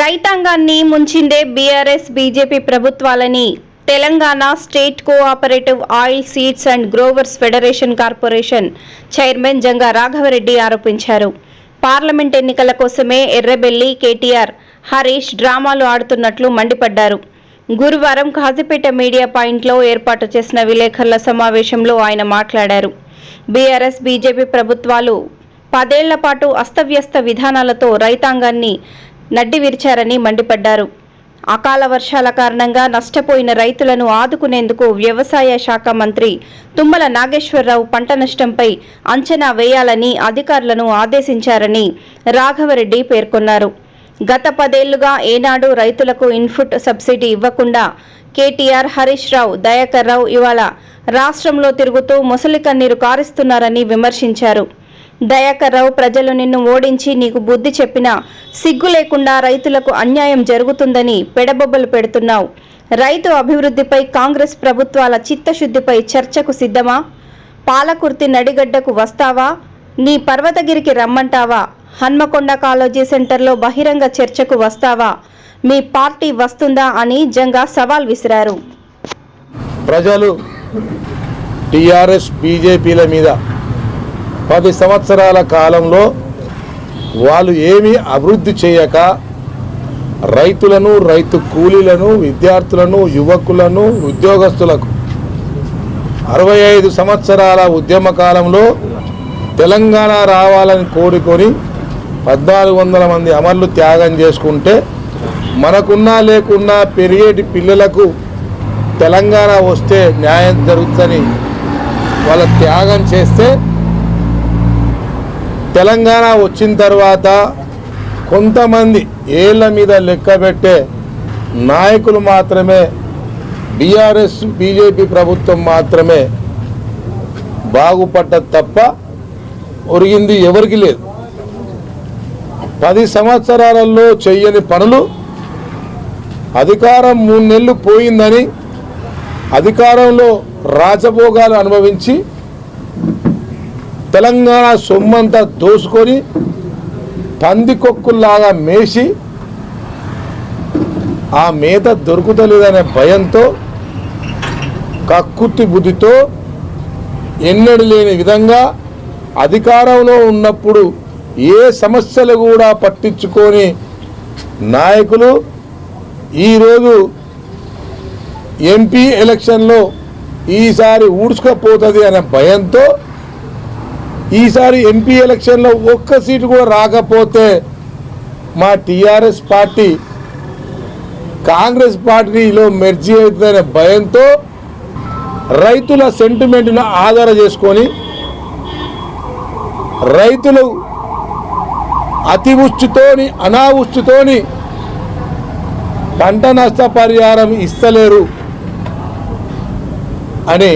రైతాంగాన్ని ముంచిందే BRS BJP ప్రభుత్వాలని Telangana state cooperative oil seeds and growers federation corporation chairman Janga Raghava Reddy ఆరోపించారు. Parliament ఎన్నికల కోసమే ఎర్రబెల్లి కేటీఆర్ హరీష్ డ్రామాలు ఆడుతున్నట్లు మండిపడ్డారు. గురువారం కాజీపేట మీడియా పాయింట్లో ఏర్పాటు చేసిన విలేకరుల సమావేశంలో ఆయన మాట్లాడారు. బీఆర్ఎస్ బీజేపీ ప్రభుత్వాలు పదేళ్ళ పాటు అస్తవ్యస్త విధానాలతో రైతాంగాన్ని నడ్డి విరిచారని మండిపడ్డారు. అకాల వర్షాల కారణంగా నష్టపోయిన రైతులను ఆదుకునేందుకు వ్యవసాయ శాఖ మంత్రి తుమ్మల నాగేశ్వరరావు పంట నష్టంపై అంచనా వేయాలని అధికారులను ఆదేశించారని రాఘవరెడ్డి పేర్కొన్నారు. గత పదేళ్ళుగా ఏనాడు రైతులకు ఇన్పుట్ సబ్సిడీ ఇవ్వకుండా కేటీఆర్ హరీష్ రావు దయాకర్ రావు ఇవాళ రాష్ట్రంలో తిరుగుతూ ముసలి కన్నీరు కారుస్తున్నారని విమర్శించారు. దయాకర్రావు ప్రజలు నిన్ను ఓడించి నీకు బుద్ధి చెప్పినా సిగ్గు లేకుండా రైతులకు అన్యాయం జరుగుతుందని పెడబొబ్బలు పెడుతున్నావు. రైతు అభివృద్ధిపై కాంగ్రెస్ ప్రభుత్వాల చిత్తశుద్ధిపై చర్చకు సిద్ధమా? పాలకుర్తి నడిగడ్డకు వస్తావా? నీ పర్వతగిరికి రమ్మంటావా? హన్మకొండ కాలేజీ సెంటర్లో బహిరంగ చర్చకు వస్తావా? మీ పార్టీ వస్తుందా అని జంగా సవాల్ విసిరారు. ప్రజలు టిఆర్ఎస్ బీజేపీల మీద పది సంవత్సరాల కాలంలో వాళ్ళు ఏమీ అభివృద్ధి చేయక రైతులను రైతు కూలీలను విద్యార్థులను యువకులను ఉద్యోగస్తులకు అరవై ఐదు సంవత్సరాల ఉద్యమ కాలంలో తెలంగాణ రావాలని కోరుకొని పద్నాలుగు వందల మంది అమరులు త్యాగం చేసుకుంటే మనకున్నా లేకున్నా పెరిగేటి పిల్లలకు తెలంగాణ వస్తే న్యాయం జరుగుతుందని వాళ్ళ త్యాగం చేస్తే తెలంగాణ వచ్చిన తర్వాత కొంతమంది ఏళ్ళ మీద లెక్కబెట్టే నాయకులు మాత్రమే బీఆర్ఎస్ బీజేపీ ప్రభుత్వం మాత్రమే బాగుపడ్డ తప్ప ఒరిగింది ఎవరికి లేదు. పది సంవత్సరాలలో చెయ్యని పనులు అధికారం మూడు నెలలు పోయిందని అధికారంలో రాజభోగాలు అనుభవించి తెలంగాణ సొమ్మంతా దోసుకొని పందికొక్కుల్లాగా మేసి ఆ మేత దొరుకుతలేదనే భయంతో కక్కుర్తి బుద్ధితో ఎన్నడూ లేని విధంగా అధికారంలో ఉన్నప్పుడు ఏ సమస్యలు కూడా పట్టించుకొని నాయకులు ఈరోజు ఎంపీ ఎలక్షన్లో ఈసారి ఊడ్చుకపోతుంది అనే భయంతో ఈసారి ఎంపీ ఎలక్షన్లో ఒక్క సీటు కూడా రాకపోతే మా టీఆర్ఎస్ పార్టీ కాంగ్రెస్ పార్టీలో మెర్జీ అవుతుందనే భయంతో రైతుల సెంటిమెంట్ను ఆధార చేసుకొని రైతులు అతివృష్టితోని అనావృష్టితోని పంట నష్ట పరిహారం ఇస్తలేరు అని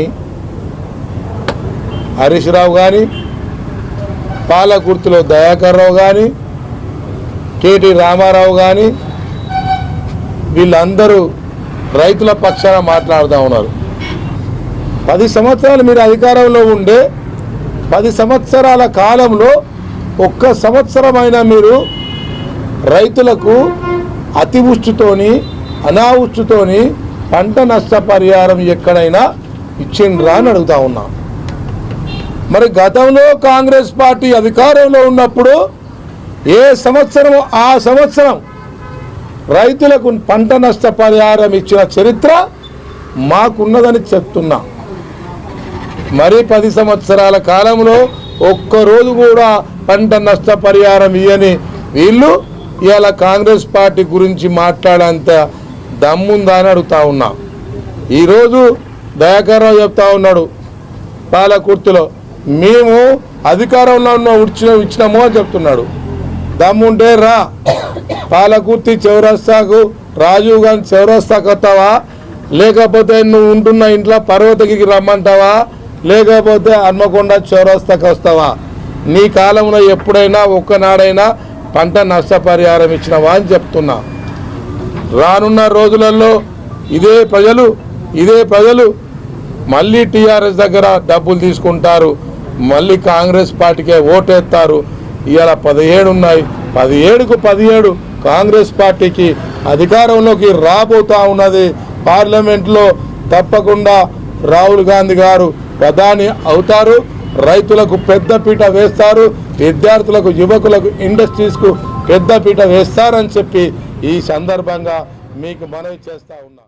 హరీష్ రావు కానీ పాలకుర్తిలో దయాకర్ రావు కానీ కేటీ రామారావు కానీ వీళ్ళందరూ రైతుల పక్షాన మాట్లాడుతూ ఉన్నారు. పది సంవత్సరాలు మీరు అధికారంలో ఉండే పది సంవత్సరాల కాలంలో ఒక్క సంవత్సరమైనా మీరు రైతులకు అతివృష్టితోని అనావృష్టితోని పంట నష్టపరిహారం ఎక్కడైనా ఇచ్చిండ్రా అని అడుగుతా ఉన్నాం. మరి గతంలో కాంగ్రెస్ పార్టీ అధికారంలో ఉన్నప్పుడు ఏ సంవత్సరం ఆ సంవత్సరం రైతులకు పంట నష్ట పరిహారం ఇచ్చిన చరిత్ర మాకున్నదని చెప్తున్నా. మరి పది సంవత్సరాల కాలంలో ఒక్కరోజు కూడా పంట నష్ట పరిహారం ఇయ్యని వీళ్ళు ఇవాళ కాంగ్రెస్ పార్టీ గురించి మాట్లాడేంత దమ్ముందా అని అడుగుతా ఉన్నా. ఈరోజు దయాకర్ రావు చెప్తా ఉన్నాడు పాలకుర్తిలో. మేము అధికారంలో ఉన్న ఇచ్చిన ఇచ్చినాము అని చెప్తున్నాడు. దమ్ముంటే రా. పాలకుర్తి చౌరస్తాకు రాజీవ్ గాంధీ చౌరస్తాకు వస్తావా లేకపోతే నువ్వు ఉంటున్న ఇంట్లో పర్వతగిరికి రమ్మంటావా? లేకపోతే హన్మకొండ చౌరస్తాకు వస్తావా నీ కాలంలో ఎప్పుడైనా ఒక్కనాడైనా పంట నష్టపరిహారం ఇచ్చినవా అని చెప్తున్నా. రానున్న రోజులలో ఇదే ప్రజలు ఇదే ప్రజలు మళ్ళీ టీఆర్ఎస్ దగ్గర డబ్బులు తీసుకుంటారు. మళ్ళీ కాంగ్రెస్ పార్టీకే ఓటేస్తారు ఇవాళ పదిహేడు ఉన్నాయి పదిహేడుకు పదిహేడు కాంగ్రెస్ పార్టీకి అధికారంలోకి రాబోతా ఉన్నది. పార్లమెంట్లో తప్పకుండా రాహుల్ గాంధీ గారు ప్రధాని అవుతారు. రైతులకు పెద్దపీట వేస్తారు. విద్యార్థులకు యువకులకు ఇండస్ట్రీస్కు పెద్దపీట వేస్తారని చెప్పి ఈ సందర్భంగా మీకు మనవి చేస్తా ఉన్నా